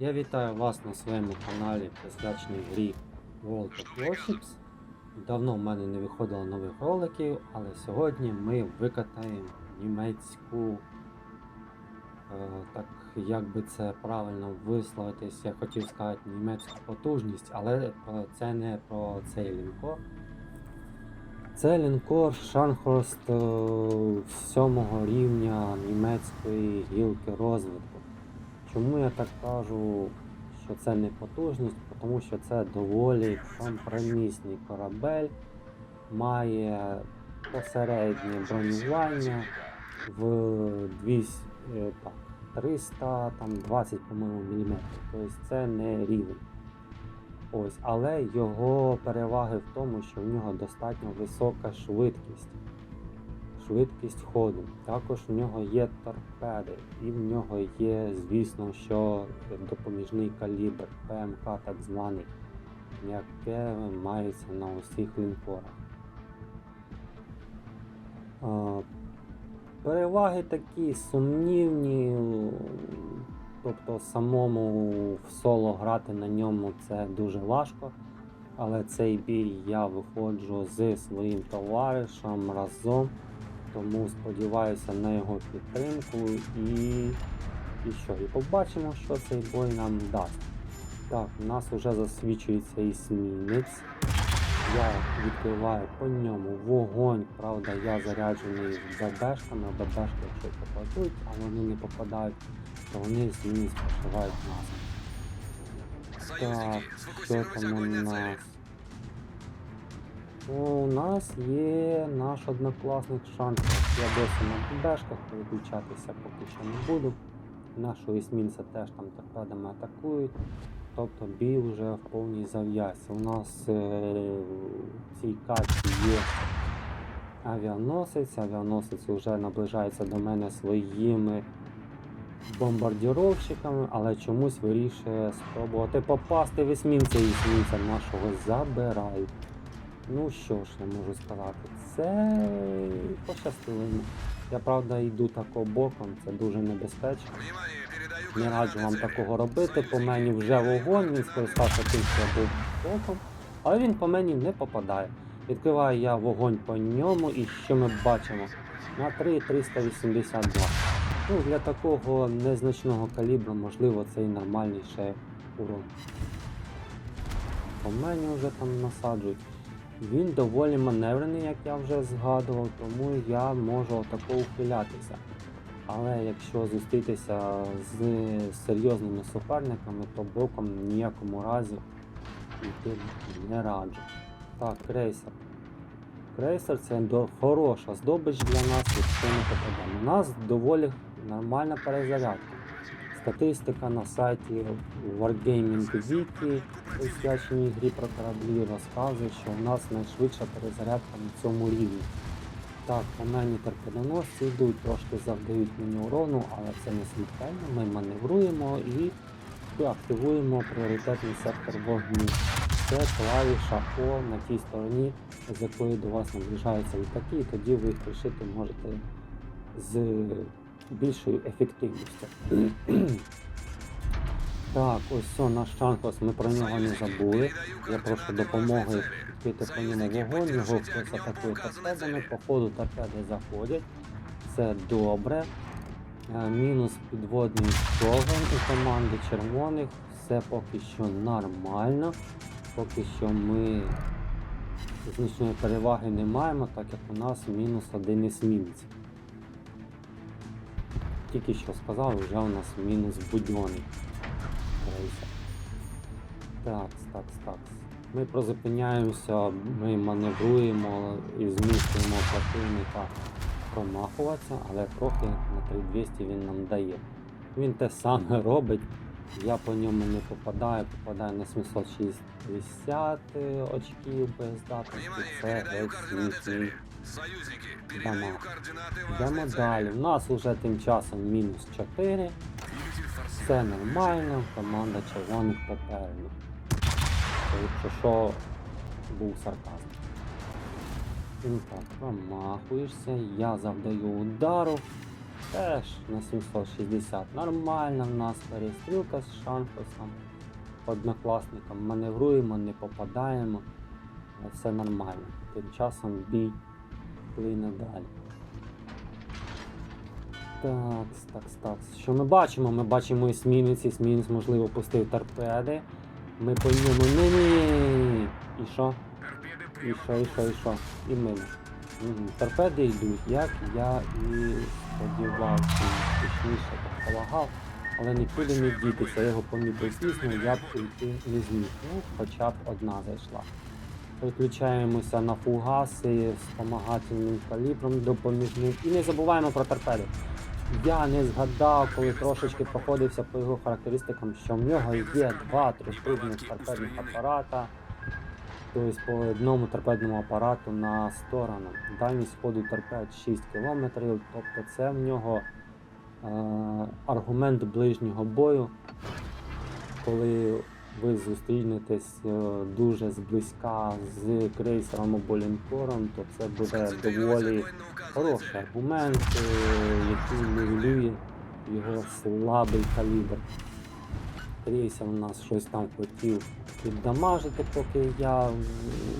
Я вітаю вас на своєму каналі, присвяченій грі World of Warships. Давно в мене не виходило нових роликів, але сьогодні ми викатаємо німецьку, е, так як би це правильно висловитись, я хотів сказати німецьку потужність, але це не про цей лінкор. Це лінкор Шанхорст 7 рівня німецької гілки розвитку. Чому я так кажу, що це не потужність? Тому що це доволі компромісний корабель, має посереднє бронювання в 200, е, так, 300, там 20, по-моєму, міліметрів. Тобто це не рівень. Ось, але його переваги в тому, що в нього достатньо висока швидкість. Швидкість ходу. Також в нього є торпеди, і в нього є, звісно, що допоміжний калібр ПМК так званий, яке мається на усіх лінкорах. Переваги такі сумнівні, тобто самому в соло грати на ньому це дуже важко. Але цей бій я виходжу зі своїм товаришем разом, тому сподіваюся на його підтримку і, і що? І побачимо, що цей бой нам дасть. Так, у нас вже засвічується есмінець. Я відкриваю по ньому вогонь, правда, я заряджений ББшками, ББшки, якщо попадуть, а вони не попадають, то вони есмінець прошивають нас. Так, що там у нас? У нас є наш однокласник Шанс. Я досі на бешках переключатися поки що не буду. Нашого есмінця теж там торпедами атакують. Тобто бій вже в повній зав'язці. У нас е, в цій карті є авіаносець. Авіаносець вже наближається до мене своїми бомбардіровщиками, але чомусь вирішує спробувати попасти в есмінця і есмінця нашого забирають. Ну що ж я можу сказати, це пощастило. Я правда йду тако боком, це дуже небезпечно. Не раджу вам такого робити. По мені вже вогонь, він скористався тим, що я був боком, але він по мені не попадає. Відкриваю я вогонь по ньому і що ми бачимо? На 3,382. Ну, для такого незначного калібру, можливо, це і нормальний ще урон. По мені вже там насаджують. Він доволі маневрений, як я вже згадував, тому я можу отако ухилятися. Але якщо зустрітися з серйозними суперниками, то боком в ніякому разі йти не раджу. Так, крейсер. Крейсер це хороша здобич для нас, якщо не попадемо. У нас доволі нормальна перезарядка. Статистика на сайті Wargaming Wiki, присвяченій грі про кораблі, розказує, що у нас найшвидша перезарядка на цьому рівні. Так, мені торпедоносці йдуть, трошки завдають мені урону, але це не смертельно. Ми маневруємо і активуємо пріоритетний сектор вогню. Це клавіша О на тій стороні, з якої до вас наближаються літаки, і тоді ви їх пришити можете з більшою ефективністю. Так, ось все, наш Чанкос, ми про нього не забули. Я прошу допомоги відкрити по ньому вогонь, його хтось атакує торпедами, по торпеди заходять. Це добре. Е, Мінус підводний човен у команди червоних. Все поки що нормально. Поки що ми значної переваги не маємо, так як у нас мінус один есмінець. Тільки що сказав, вже у нас мінус будьоний. крейсер. Так, так, так. Ми прозупиняємося, ми маневруємо і змушуємо противника промахуватися, але трохи на 3200 він нам дає. Він те саме робить. Я по ньому не попадаю, попадаю на 760 очків без здатності. Це смішний. Союзники, Дамо. передаю координаты Йдемо далі. У нас вже тим часом мінус 4. Все нормально, команда червоних попереду. Якщо що, був сарказм. Ну так, промахуєшся, я завдаю удару. Теж на 760. Нормальна в нас перестрілка з Шанхосом. Однокласником маневруємо, не попадаємо. Все нормально. Тим часом бій плине далі. Так, так, так. Що ми бачимо? Ми бачимо есмінець, есмінець, можливо, пустив торпеди. Ми по ньому не ні. І що? І що, і що, і що? І ми. Угу. Торпеди йдуть, як я і сподівався, точніше предполагав, але нікуди не дітися. Його помітив я б йти не зміг. Ну, хоча б одна зайшла. Переключаємося на фугаси з спомагательним калібром допоміжним. І не забуваємо про торпеди. Я не згадав, коли трошечки проходився по його характеристикам, що в нього є два трьохтрубних торпедних апарата. Тобто по одному торпедному апарату на сторону. Дальність ходу торпед 6 км, тобто це в нього е, аргумент ближнього бою. Коли ви зустрінетесь е, дуже зблизька з крейсером або лінкором, то це буде доволі хороший аргумент, який нивелює його слабий калібр. Крейсер у нас щось там хотів піддамажити, поки я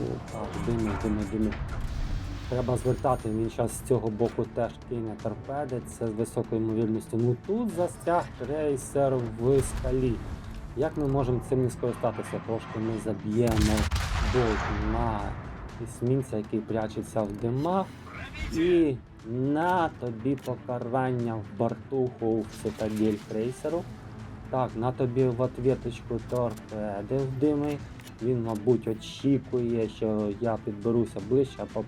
ну, так, дими, дими, дими. Треба звертати, він зараз з цього боку теж кине торпеди, це з високою ймовірністю. Ну тут застряг крейсер в скалі. Як ми можемо цим не скористатися? Трошки ми заб'ємо болт на есмінця, який прячеться в димах. І на тобі покарання в бортуху в цитадель крейсеру. Так, на тобі в ответочку торпеди в дими. Він, мабуть, очікує, що я підберуся ближче, або.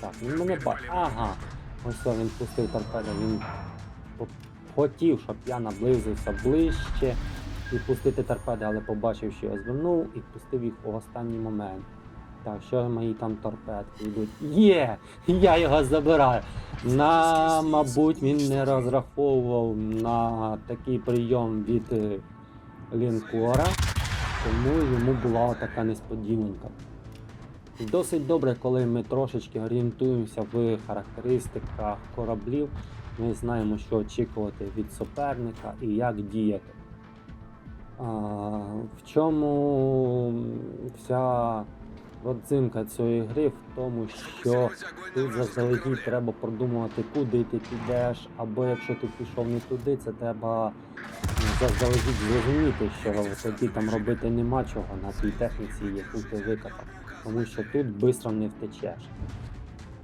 Так, він мене бачить. Ага. Ось він пустив торпеду. Він хотів, щоб я наблизився ближче і пустити торпеди, але побачив, що я звернув і пустив їх у останній момент. Так, що мої там торпедки йдуть? Є! Я його забираю. На, мабуть, він не розраховував на такий прийом від е, лінкора, тому йому була така несподіванка. Досить добре, коли ми трошечки орієнтуємося в характеристиках кораблів, ми знаємо, що очікувати від суперника і як діяти. В чому вся родзинка цієї гри в тому, що тут заздалегідь треба продумувати, куди ти підеш, або якщо ти пішов не туди, це треба заздалегідь зрозуміти, що тобі там робити нема чого на тій техніці, яку ти викопав. Тому що тут швидко не втечеш.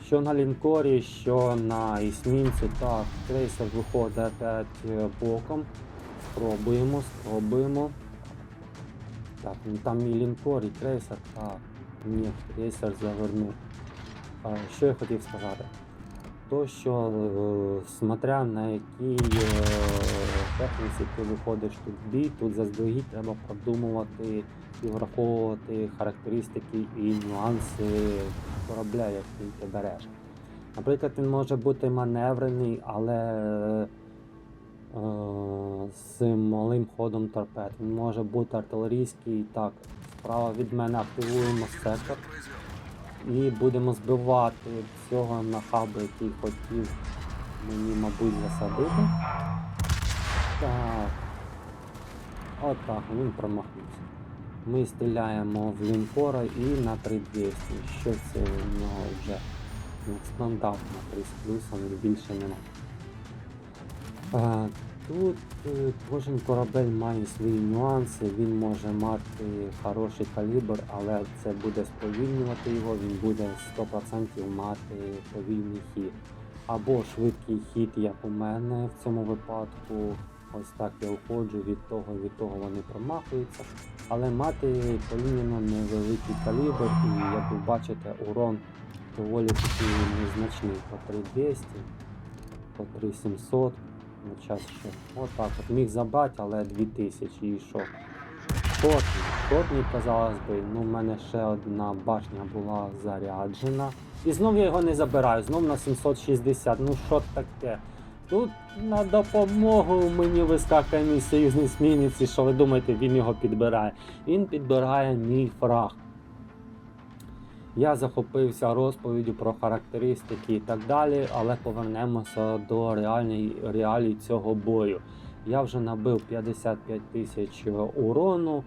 Що на лінкорі, що на ісмінці, так, крейсер виходить опять е, боком. Спробуємо, спробуємо. Так, ну там і лінкор, і крейсер, так. Ні, крейсер завернув. А, що я хотів сказати? То, що е, смотря на якій е, техніці ти виходиш тут в бій, тут заздалегідь треба продумувати і враховувати характеристики і нюанси корабля, який ти береш. Наприклад, він може бути маневрений, але е, з малим ходом торпед. Він може бути артилерійський. Так, справа від мене активуємо сектор і будемо збивати цього нахабу, який хотів мені, мабуть, засадити. Так. Отак, він промахнувся. Ми стріляємо в лінкора і на 3200. Що це у нього вже стандартно 3 з плюсом і більше нема. Тут е, кожен корабель має свої нюанси, він може мати хороший калібр, але це буде сповільнювати його, він буде 100% мати повільний хід. Або швидкий хід, як у мене в цьому випадку. Ось так я уходжу від того, від того вони промахуються. Але мати порівняно невеликий калібр і як ви бачите, урон доволі незначний по 3200, по 3700. Ну, час ще. Отак от міг забрати, але 2000 і що. Шотний, шотний, казалось би, ну в мене ще одна башня була заряджена. І знов я його не забираю, знов на 760. Ну що таке? Тут на допомогу мені вискакує мій союзний смінець, що ви думаєте, він його підбирає. Він підбирає мій фраг. Я захопився розповіддю про характеристики і так далі, але повернемося до реальної реалій цього бою. Я вже набив 55 тисяч урону,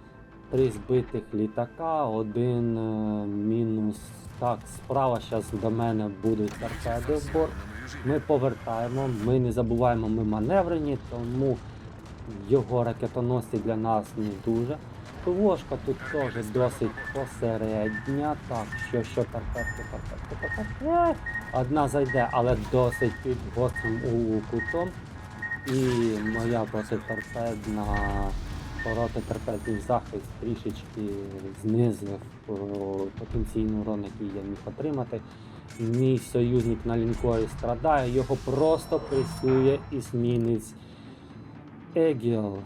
три збитих літака, один е, мінус. Так, справа зараз до мене будуть торпеди в борт. Ми повертаємо, ми не забуваємо, ми маневрені, тому його ракетоносці для нас не дуже. ПВОшка тут теж досить посередня. Так, що що торпедки, торпедки, торпедки. Е, Одна зайде, але досить під гострим у кутом. І моя протиторпедна протиторпедний захист трішечки знизив о, потенційний урон, який я міг отримати. Мій союзник на лінкорі страдає, його просто пресує ісмінець Егіл,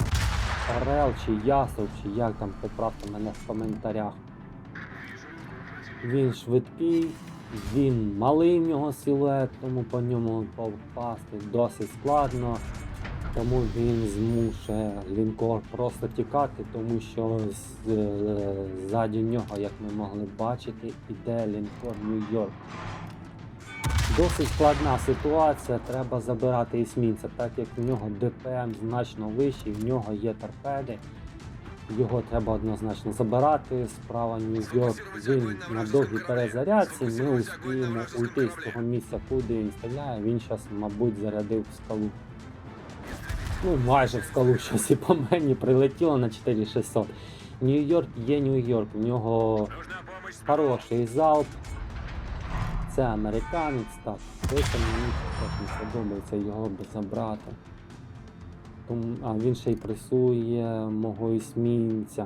Орел чи Ясов, чи як там поправте мене в коментарях. Він швидкий, він малий в нього силует, тому по ньому попасти досить складно. Тому він змушує лінкор просто тікати, тому що е, ззаді нього, як ми могли бачити, іде лінкор Нью-Йорк. Досить складна ситуація, треба забирати ісмінця, так як в нього ДПМ значно вищий, в нього є торпеди. Його треба однозначно забирати. Справа Нью-Йорк, він на довгій перезарядці. Ми успіємо уйти з того місця, куди він стріляє. Він зараз, мабуть, зарядив в скалу. Ну, майже в скалу щось і по мені прилетіло на 4600. Нью-Йорк є Нью-Йорк, в нього хороший залп. Це американець, так. Це мені теж не подобається його би забрати. Тому, а він ще й пресує мого ісмінця.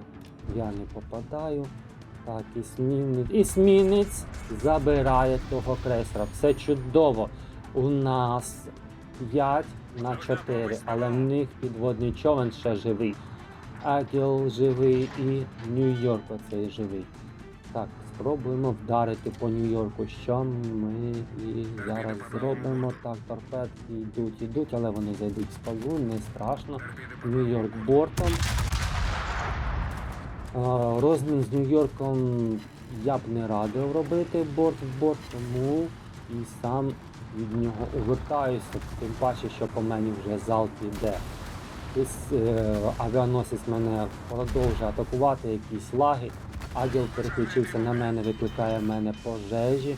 Я не попадаю. Так, ісмінець. Ісмінець забирає того крейсера. Все чудово. У нас 5 на 4, але в них підводний човен ще живий. Агіл живий і Нью-Йорк оцей живий. Так, спробуємо вдарити по Нью-Йорку. Що ми і зараз зробимо? Так, торпедки йдуть, йдуть, але вони зайдуть в скалу, не страшно. Нью-Йорк бортом. Розмін з Нью-Йорком я б не радив робити борт в борт, тому і сам від нього увертаюся, тим паче, що по мені вже залп йде. Авіаносець мене продовжує атакувати, якісь лаги. Агіл переключився на мене, викликає в мене пожежі.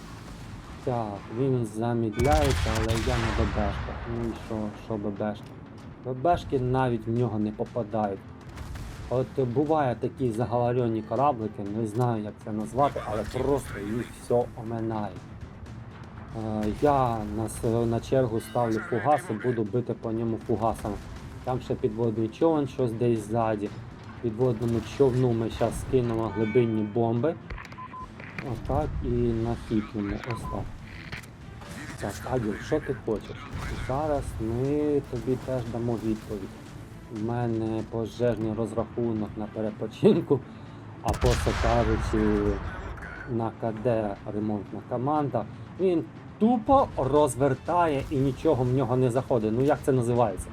Так, він замідляється, але я не ББшка. Ну і що, що ББшка? ББшки навіть в нього не попадають. От буває такі заговорені кораблики, не знаю як це назвати, але просто їх все оминає. Е, Я на, на чергу ставлю фугаси, буду бити по ньому фугасами. Там ще підводний човен, щось десь ззаді. Підводному човну ми зараз скинемо глибинні бомби. Отак і на. Ось так. Так, Аділ, що ти хочеш? Зараз ми тобі теж дамо відповідь. У мене пожежний розрахунок на перепочинку, а просто кажучи, на КД ремонтна команда. Він тупо розвертає і нічого в нього не заходить. Ну як це називається?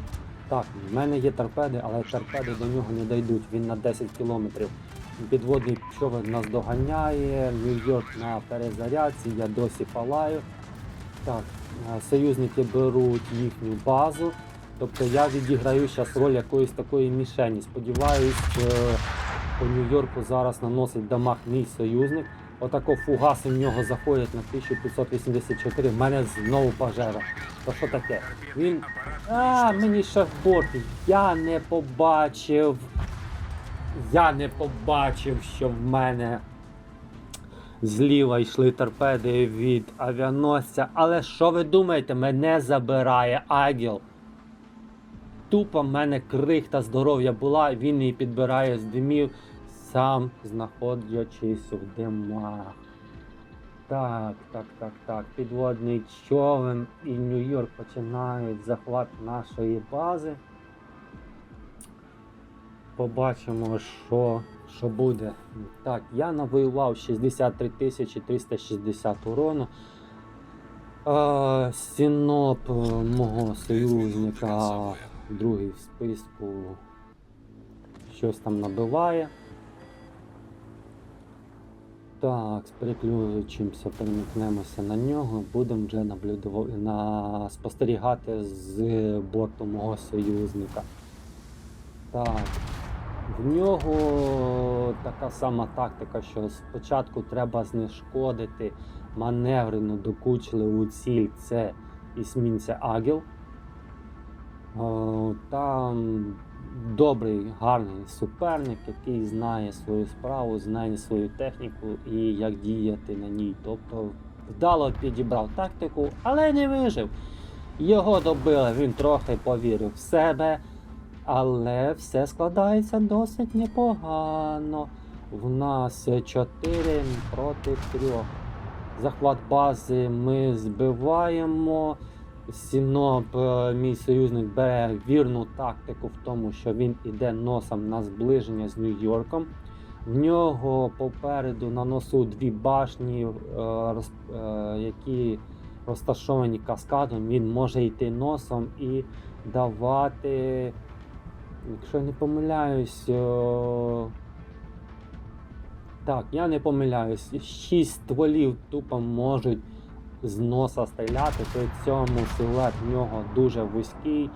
Так, в мене є торпеди, але торпеди до нього не дійдуть. Він на 10 кілометрів. Підводний човен нас доганяє, Нью-Йорк на перезарядці, я досі палаю. Так, е, союзники беруть їхню базу. Тобто я відіграю зараз роль якоїсь такої мішені. Сподіваюсь, е, по Нью-Йорку зараз наносить дамаг мій союзник. Отако фугаси в нього заходять на 1584. В мене знову пожежа. То що таке? Він. А, мені ще. Я не побачив. Я не побачив, що в мене зліва йшли торпеди від авіаносця. Але що ви думаєте, мене забирає Агіл. Тупо в мене крихта здоров'я була, він її підбирає з димів, сам знаходячись в димах. Так, так, так, так. Підводний човен і Нью-Йорк починають захват нашої бази. Побачимо, що, що буде. Так, я навоював 63 360 урону. Е, Сіноп е, мого союзника, другий в списку, щось там набиває. Так, переключимося, перемикнемося на нього. Будемо вже наблюдувати, на... спостерігати з борту мого союзника. Так. В нього така сама тактика, що спочатку треба знешкодити маневрену докучливу ціль це ісмінця Агіл. Там добрий, гарний суперник, який знає свою справу, знає свою техніку і як діяти на ній. Тобто вдало підібрав тактику, але не вижив. Його добили, він трохи повірив в себе, але все складається досить непогано. В нас 4 проти 3. Захват бази ми збиваємо. Сіноп, е, мій союзник, бере вірну тактику в тому, що він іде носом на зближення з Нью-Йорком. В нього попереду на носу дві башні, е, е, які розташовані каскадом. Він може йти носом і давати, якщо не помиляюсь, так, я не помиляюсь, шість стволів тупо можуть з носа стріляти, при цьому силует в нього дуже вузький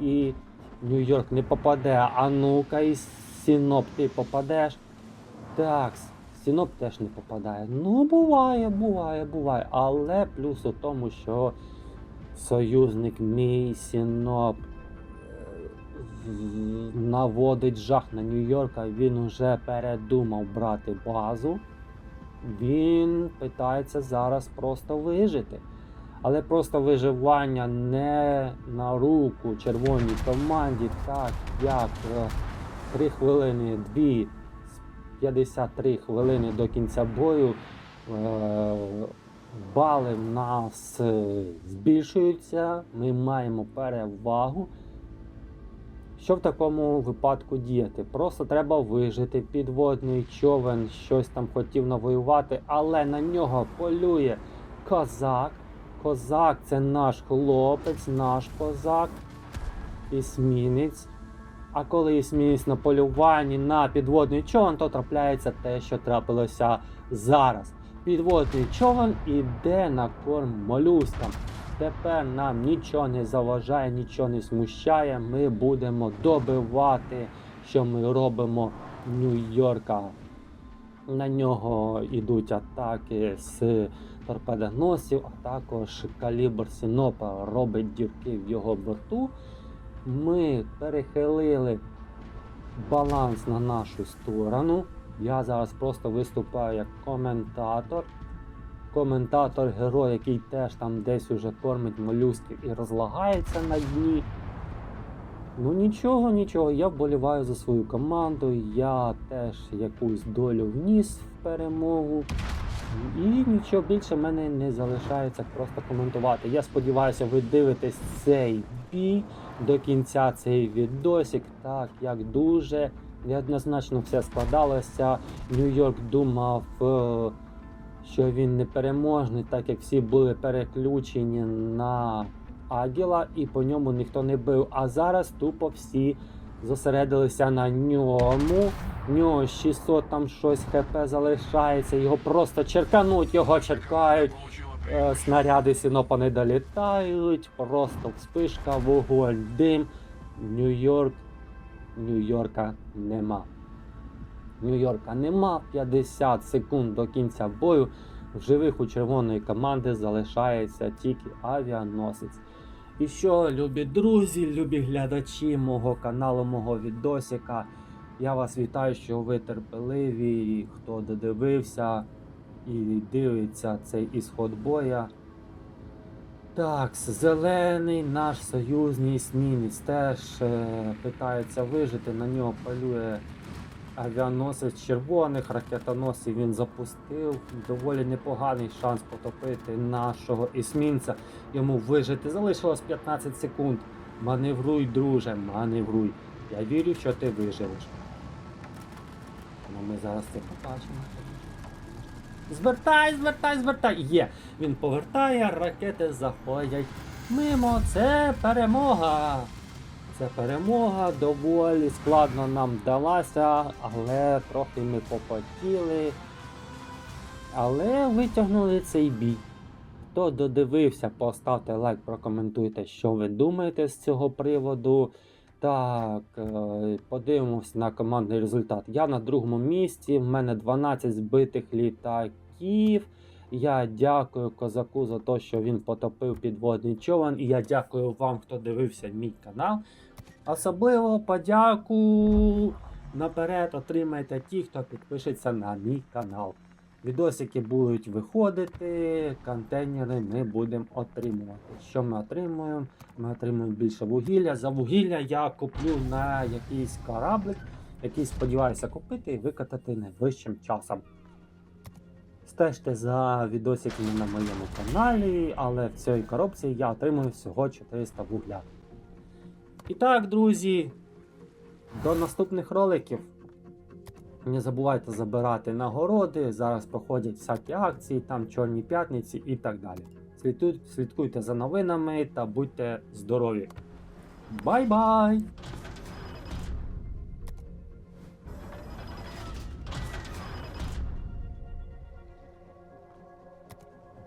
і Нью-Йорк не попаде. А ну-ка, і Сіноп ти попадеш. Так, Сіноп теж не попадає. Ну, буває, буває, буває. Але плюс у тому, що союзник мій Сіноп е, наводить жах на Нью-Йорка, він уже передумав брати базу. Він питається зараз просто вижити. Але просто виживання не на руку червоній команді, так як 3 хвилини, 2, 53 хвилини до кінця бою. е, Бали в нас е, збільшуються, ми маємо перевагу. Що в такому випадку діяти? Просто треба вижити. Підводний човен щось там хотів навоювати, але на нього полює козак. Козак це наш хлопець, наш козак, ісмінець. А коли ісмінець на полюванні на підводний човен, то трапляється те, що трапилося зараз. Підводний човен іде на корм молюскам. Тепер нам нічого не заважає, нічого не смущає. Ми будемо добивати, що ми робимо Нью-Йорка. На нього йдуть атаки з торпедоносів, а також калібр Сінопа робить дірки в його борту. Ми перехилили баланс на нашу сторону. Я зараз просто виступаю як коментатор коментатор, герой, який теж там десь уже кормить молюсків і розлагається на дні. Ну нічого, нічого, я вболіваю за свою команду, я теж якусь долю вніс в перемогу. І нічого більше в мене не залишається просто коментувати. Я сподіваюся, ви дивитесь цей бій до кінця цей відосик, так як дуже неоднозначно все складалося. Нью-Йорк думав. Що він непереможний, так як всі були переключені на Агіла і по ньому ніхто не бив. А зараз тупо всі зосередилися на ньому. В нього 600 там щось хп залишається, його просто черкануть, його черкають. Е, Снаряди сінопа не долітають, просто вспишка, вогонь, дим. Нью-Йорк, Нью-Йорка нема. Нью-Йорка нема. 50 секунд до кінця бою. В живих у червоної команди залишається тільки авіаносець. І що, любі друзі, любі глядачі мого каналу, мого відосика. Я вас вітаю, що ви терпеливі, хто додивився і дивиться цей ісход боя. Так, зелений наш союзний смінець теж е, питається вижити, на нього полює авіаносець червоних, ракетоносів він запустив. Доволі непоганий шанс потопити нашого ісмінця. Йому вижити. Залишилось 15 секунд. Маневруй, друже, маневруй. Я вірю, що ти виживеш. Ну, ми зараз це побачимо. Звертай, звертай, звертай! Є! Він повертає, ракети заходять. Мимо, це перемога! Це перемога доволі складно нам вдалася, але трохи ми попотіли. Але витягнули цей бій. Хто додивився, поставте лайк, прокоментуйте, що ви думаєте з цього приводу. Так, е, подивимось на командний результат. Я на другому місці, в мене 12 збитих літаків. Я дякую козаку за те, що він потопив підводний човен. І я дякую вам, хто дивився мій канал. Особливо подяку наперед отримайте ті, хто підпишеться на мій канал. Відосики будуть виходити, контейнери ми будемо отримувати. Що ми отримуємо? Ми отримуємо більше вугілля. За вугілля я куплю на якийсь кораблик, який сподіваюся купити і викатати найближчим часом. Стежте за відосиками на моєму каналі, але в цій коробці я отримую всього 400 вугля. І так, друзі, до наступних роликів. Не забувайте забирати нагороди. Зараз проходять всякі акції, там чорні п'ятниці і так далі. Слідкуйте, за новинами та будьте здорові. Бай-бай!